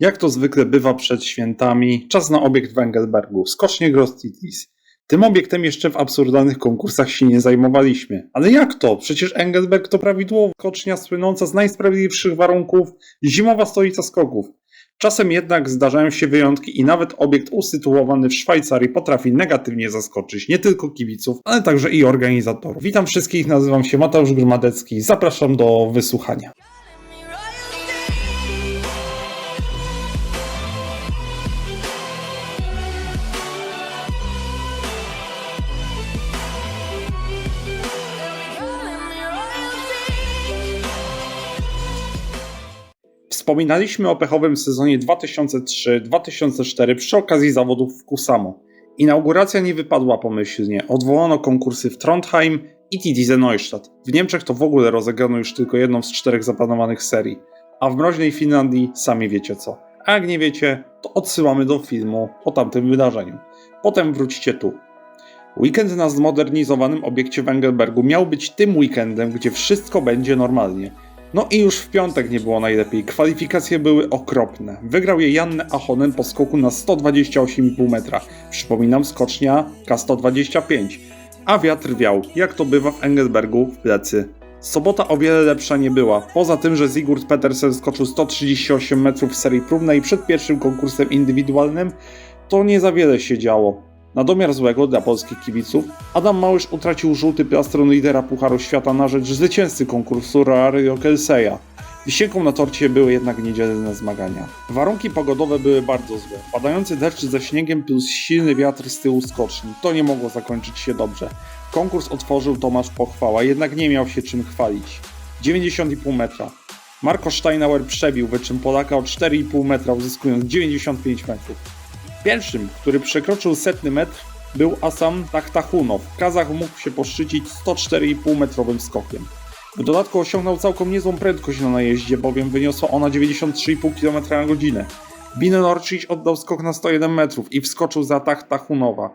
Jak to zwykle bywa przed świętami, czas na obiekt w Engelbergu, skocznie Gross Cities. Tym obiektem jeszcze w absurdalnych konkursach się nie zajmowaliśmy. Ale jak to? Przecież Engelberg to prawidłowo skocznia słynąca z najsprawiedliwszych warunków, zimowa stolica skoków. Czasem jednak zdarzają się wyjątki i nawet obiekt usytuowany w Szwajcarii potrafi negatywnie zaskoczyć nie tylko kibiców, ale także i organizatorów. Witam wszystkich, nazywam się Mateusz Grmadecki, zapraszam do wysłuchania. Wspominaliśmy o pechowym sezonie 2003-2004 przy okazji zawodów w Kusamo. Inauguracja nie wypadła pomyślnie, odwołano konkursy w Trondheim i Tidize Neustadt. W Niemczech to w ogóle rozegrano już tylko jedną z czterech zaplanowanych serii, a w mroźnej Finlandii sami wiecie co. A jak nie wiecie, to odsyłamy do filmu o tamtym wydarzeniu. Potem wróćcie tu. Weekend na zmodernizowanym obiekcie w Engelbergu miał być tym weekendem, gdzie wszystko będzie normalnie. No i już w piątek nie było najlepiej. Kwalifikacje były okropne. Wygrał je Janne Ahonen po skoku na 128,5 metra. Przypominam skocznia K125. A wiatr wiał, jak to bywa w Engelbergu, w plecy. Sobota o wiele lepsza nie była. Poza tym, że Sigurd Petersen skoczył 138 metrów w serii próbnej przed pierwszym konkursem indywidualnym, to nie za wiele się działo. Na domiar złego dla polskich kibiców, Adam Małysz utracił żółty plastron lidera Pucharu Świata na rzecz zwycięzcy konkursu Rario Kelseya. Wisienką na torcie były jednak niedzielne zmagania. Warunki pogodowe były bardzo złe. Padający deszcz ze śniegiem plus silny wiatr z tyłu skoczni. To nie mogło zakończyć się dobrze. Konkurs otworzył Tomasz Pochwała, jednak nie miał się czym chwalić. 90,5 metra. Marko Steinauer przebił wyczyn Polaka o 4,5 metra, uzyskując 95 metrów. Pierwszym, który przekroczył setny metr, był Asam Tahtahunow. Kazach mógł się poszczycić 104,5 metrowym skokiem. W dodatku osiągnął całkiem niezłą prędkość na najeździe, bowiem wyniosła ona 93,5 km na godzinę. Bino Norcic oddał skok na 101 metrów i wskoczył za Tahtahunowa.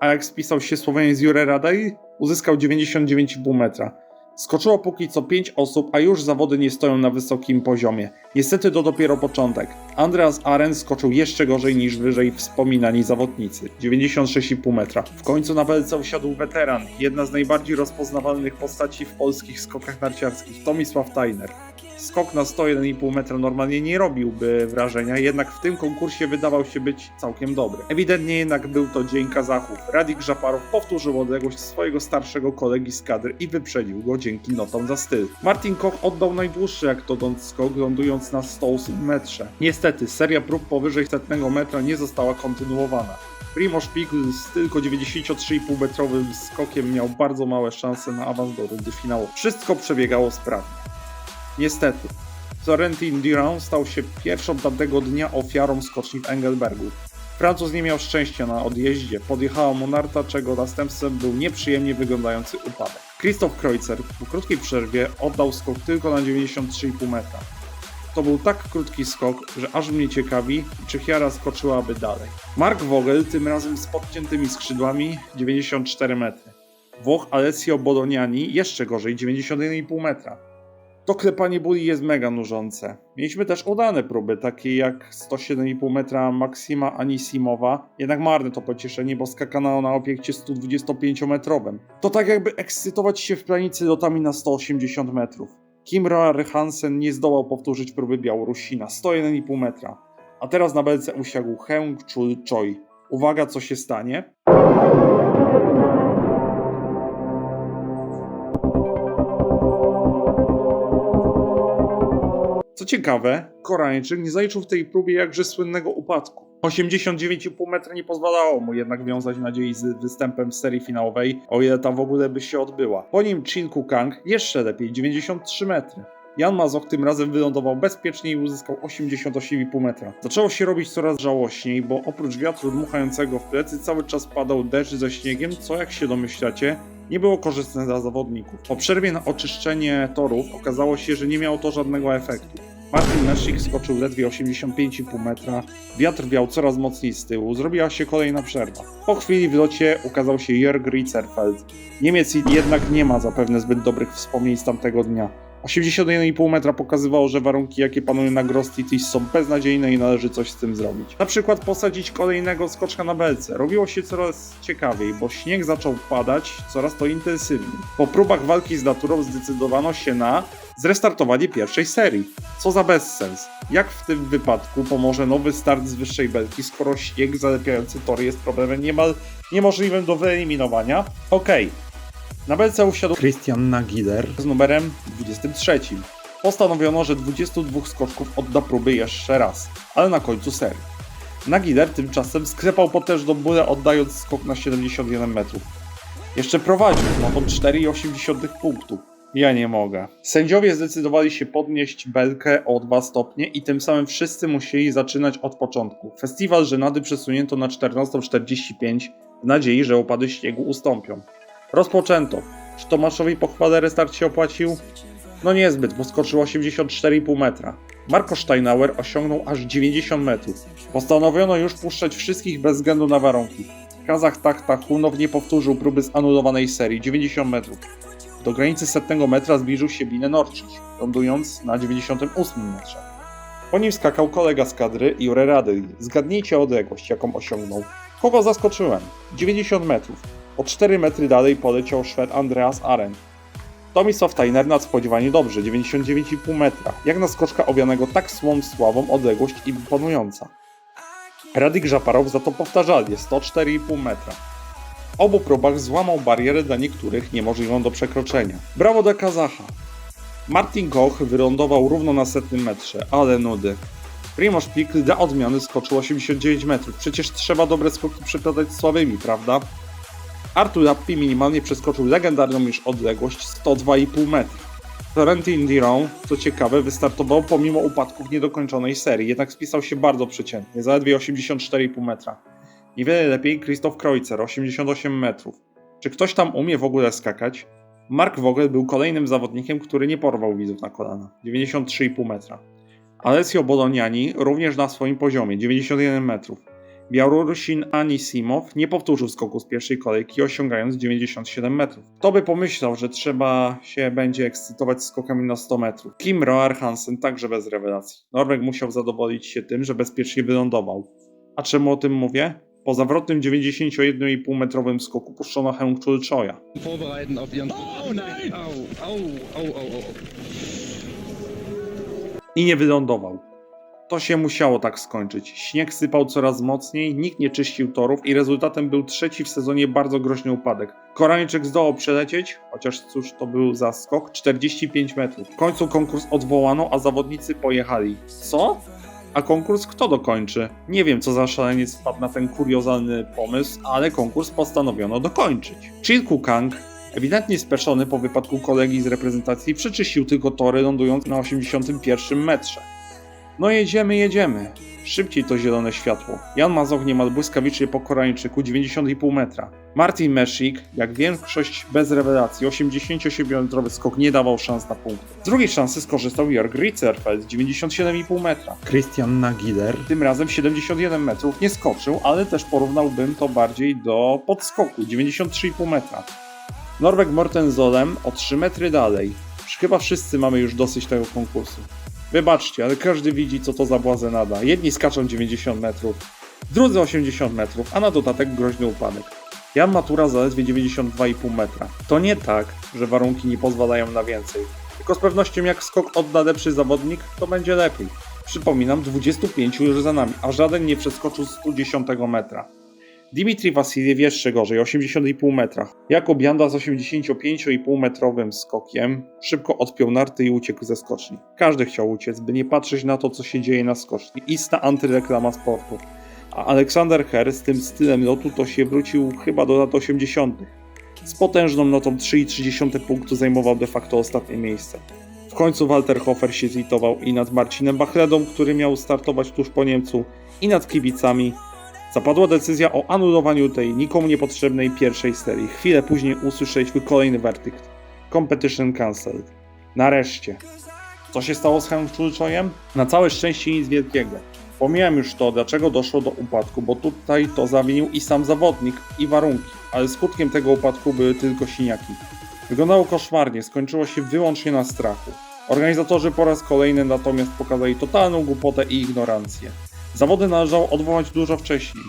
A jak spisał się Słoweniec Jure Radej, uzyskał 99,5 metra. Skoczyło póki co 5 osób, a już zawody nie stoją na wysokim poziomie. Niestety to dopiero początek. Andreas Aren skoczył jeszcze gorzej niż wyżej wspominani zawodnicy. 96,5 metra. W końcu na welce usiadł weteran, jedna z najbardziej rozpoznawalnych postaci w polskich skokach narciarskich, Tomisław Tajner. Skok na 101,5 metra normalnie nie robiłby wrażenia, jednak w tym konkursie wydawał się być całkiem dobry. Ewidentnie jednak był to dzień Kazachów. Radik Żaparow powtórzył odległość swojego starszego kolegi z kadry i wyprzedził go dzięki notom za styl. Martin Koch oddał najdłuższy jak dotąd skok, lądując na 108 metrze. Niestety, seria prób powyżej setnego metra nie została kontynuowana. Primoz Pigl z tylko 93,5 metrowym skokiem miał bardzo małe szanse na awans do rundy finałowej. Wszystko przebiegało sprawnie. Niestety, Florentin Durand stał się pierwszą tamtego dnia ofiarą skoczni w Engelbergu. Francuz nie miał szczęścia na odjeździe, podjechała mu narta, czego następstwem był nieprzyjemnie wyglądający upadek. Christoph Kreuzer po krótkiej przerwie oddał skok tylko na 93,5 metra. To był tak krótki skok, że aż mnie ciekawi, czy Chiara skoczyłaby dalej. Mark Vogel tym razem z podciętymi skrzydłami 94 metry. Włoch Alessio Boloniani jeszcze gorzej 91,5 metra. To klepanie buli jest mega nużące. Mieliśmy też udane próby, takie jak 107,5 metra Maksima Anisimowa, jednak marne to pocieszenie, bo skakano na obiekcie 125-metrowym. To tak jakby ekscytować się w planicy lotami na 180 metrów. Kim Roar Hansen nie zdołał powtórzyć próby Białorusina 101,5 metra. A teraz na belce usiadł Heng Chul Choi. Uwaga, co się stanie? Co ciekawe, Koreańczyk nie zaliczył w tej próbie jakże słynnego upadku. 89,5 metra nie pozwalało mu jednak wiązać nadziei z występem w serii finałowej, o ile ta w ogóle by się odbyła. Po nim Chin Kukang jeszcze lepiej, 93 metry. Jan Mazoch tym razem wylądował bezpiecznie i uzyskał 88,5 metra. Zaczęło się robić coraz żałośniej, bo oprócz wiatru dmuchającego w plecy cały czas padał deszcz ze śniegiem, co jak się domyślacie, nie było korzystne dla zawodników. Po przerwie na oczyszczenie torów okazało się, że nie miało to żadnego efektu. Martin Meszik skoczył ledwie 85,5 metra, wiatr wiał coraz mocniej z tyłu, zrobiła się kolejna przerwa. Po chwili w locie ukazał się Jörg Ritterfeld. Niemiec jednak nie ma zapewne zbyt dobrych wspomnień z tamtego dnia. 81,5 metra pokazywało, że warunki jakie panują na Gross City są beznadziejne i należy coś z tym zrobić. Na przykład posadzić kolejnego skoczka na belce. Robiło się coraz ciekawiej, bo śnieg zaczął padać coraz to intensywniej. Po próbach walki z naturą zdecydowano się na zrestartowanie pierwszej serii. Co za bezsens. Jak w tym wypadku pomoże nowy start z wyższej belki, skoro śnieg zalepiający tory jest problemem niemal niemożliwym do wyeliminowania? Okej. Na belce usiadł Christian Nagiler z numerem 23. Postanowiono, że 22 skoczków odda próby jeszcze raz, ale na końcu serii. Nagiler tymczasem sklepał potężną bulę oddając skok na 71 metrów. Jeszcze prowadził, ma to 4,8 punktu. Ja nie mogę. Sędziowie zdecydowali się podnieść belkę o 2 stopnie i tym samym wszyscy musieli zaczynać od początku. Festiwal żenady przesunięto na 14.45 w nadziei, że opady śniegu ustąpią. Rozpoczęto. Czy Tomaszowi po chwale restart się opłacił? No niezbyt, bo skoczył 84,5 metra. Marko Steinauer osiągnął aż 90 metrów. Postanowiono już puszczać wszystkich bez względu na warunki. Kazach Tahtachunow nie powtórzył próby zanulowanej serii 90 metrów. Do granicy setnego metra zbliżył się Bine Norczyć, lądując na 98 metrze. Po nim skakał kolega z kadry Jure Radyl. Zgadnijcie odległość, jaką osiągnął. Kogo zaskoczyłem? 90 metrów. O 4 metry dalej poleciał Szwed Andreas Aren. Tomisław Tajner nadspodziewanie dobrze, 99,5 metra. Jak na skoczka owianego tak słą sławą odległość imponująca. Radik Żaparow za to powtarzalnie 104,5 metra. W obu próbach złamał barierę dla niektórych niemożliwą do przekroczenia. Brawo dla Kazacha! Martin Koch wylądował równo na setnym metrze, ale nudy. Primoz Pikl dla odmiany skoczył 89 metrów. Przecież trzeba dobre skoki przekładać słabymi, prawda? Artur Rappi minimalnie przeskoczył legendarną już odległość 102,5 metra. Florentin Diron, co ciekawe, wystartował pomimo upadków niedokończonej serii, jednak spisał się bardzo przeciętnie, zaledwie 84,5 metra. Niewiele lepiej Christoph Kreuzer, 88 metrów. Czy ktoś tam umie w ogóle skakać? Mark Vogel był kolejnym zawodnikiem, który nie porwał widzów na kolana, 93,5 metra. Alessio Boloniani również na swoim poziomie, 91 metrów. Białorusin Anisimow nie powtórzył skoku z pierwszej kolejki, osiągając 97 metrów. Kto by pomyślał, że trzeba się będzie ekscytować skokami na 100 metrów? Kim Roar Hansen także bez rewelacji. Norweg musiał zadowolić się tym, że bezpiecznie wylądował. A czemu o tym mówię? Po zawrotnym 91,5 metrowym skoku puszczono Heung Chul Choya. vorbereiten auf ihren. Nein! Au, au, au, au, au. i nie wylądował. To się musiało tak skończyć. Śnieg sypał coraz mocniej, nikt nie czyścił torów i rezultatem był trzeci w sezonie bardzo groźny upadek. Korańczyk zdołał przelecieć, chociaż cóż to był za skok, 45 metrów. W końcu konkurs odwołano, a zawodnicy pojechali. Co? A konkurs kto dokończy? Nie wiem, co za szaleniec wpadł na ten kuriozalny pomysł, ale konkurs postanowiono dokończyć. Chilku Kang, ewidentnie speszony po wypadku kolegi z reprezentacji, przeczyścił tylko tory, lądując na 81 metrze. No jedziemy, jedziemy. Szybciej to zielone światło. Jan Mazoch niemal błyskawicznie po Koreańczyku 90,5 metra. Martin Meszik, jak większość bez rewelacji, 87-metrowy skok nie dawał szans na punkt. Z drugiej szansy skorzystał Jörg Ritzerfeld 97,5 metra. Christian Nagiler tym razem 71 metrów nie skoczył, ale też porównałbym to bardziej do podskoku 93,5 metra. Norweg Mortenzolem o 3 metry dalej. Chyba wszyscy mamy już dosyć tego konkursu. Wybaczcie, ale każdy widzi, co to za błazenada. Jedni skaczą 90 metrów, drudzy 80 metrów, a na dodatek groźny upadek. Jan Matura zaledwie 92,5 metra. To nie tak, że warunki nie pozwalają na więcej. Tylko z pewnością jak skok odda lepszy zawodnik, to będzie lepiej. Przypominam, 25 już za nami, a żaden nie przeskoczył 110 metra. Dimitri Wasiliew jeszcze gorzej, 80,5 metra. Jakub Janda z 85,5 metrowym skokiem szybko odpiął narty i uciekł ze skoczni. Każdy chciał uciec, by nie patrzeć na to, co się dzieje na skoczni. Ista antyreklama sportu. A Aleksander Herr z tym stylem lotu to się wrócił chyba do lat 80. Z potężną notą 3,3 punktu zajmował de facto ostatnie miejsce. W końcu Walter Hofer się zlitował i nad Marcinem Bachledą, który miał startować tuż po Niemcu, i nad kibicami, Zapadła decyzja o anulowaniu tej nikomu niepotrzebnej pierwszej serii. Chwilę później usłyszeliśmy kolejny werdykt. Competition cancelled. Nareszcie. Co się stało z Hemschulczojem? Na całe szczęście nic wielkiego. Pomijam już to, dlaczego doszło do upadku, bo tutaj to zawinił i sam zawodnik, i warunki, ale skutkiem tego upadku były tylko siniaki. Wyglądało koszmarnie, skończyło się wyłącznie na strachu. Organizatorzy po raz kolejny natomiast pokazali totalną głupotę i ignorancję. Zawody należało odwołać dużo wcześniej.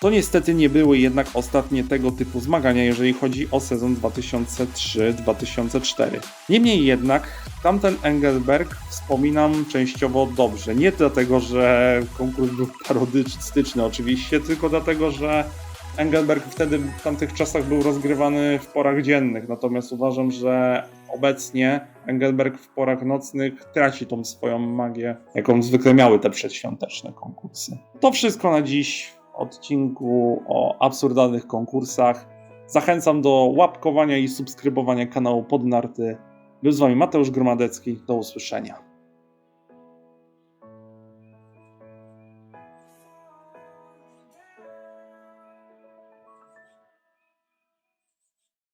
To niestety nie były jednak ostatnie tego typu zmagania, jeżeli chodzi o sezon 2003-2004. Niemniej jednak tamten Engelberg wspominam częściowo dobrze. Nie dlatego, że konkurs był parodystyczny oczywiście, tylko dlatego, że Engelberg wtedy w tamtych czasach był rozgrywany w porach dziennych, natomiast uważam, że obecnie Engelberg w porach nocnych traci tą swoją magię, jaką zwykle miały te przedświąteczne konkursy. To wszystko na dziś w odcinku o absurdalnych konkursach. Zachęcam do łapkowania i subskrybowania kanału Podnarty. Był z Wami Mateusz Gromadecki. Do usłyszenia.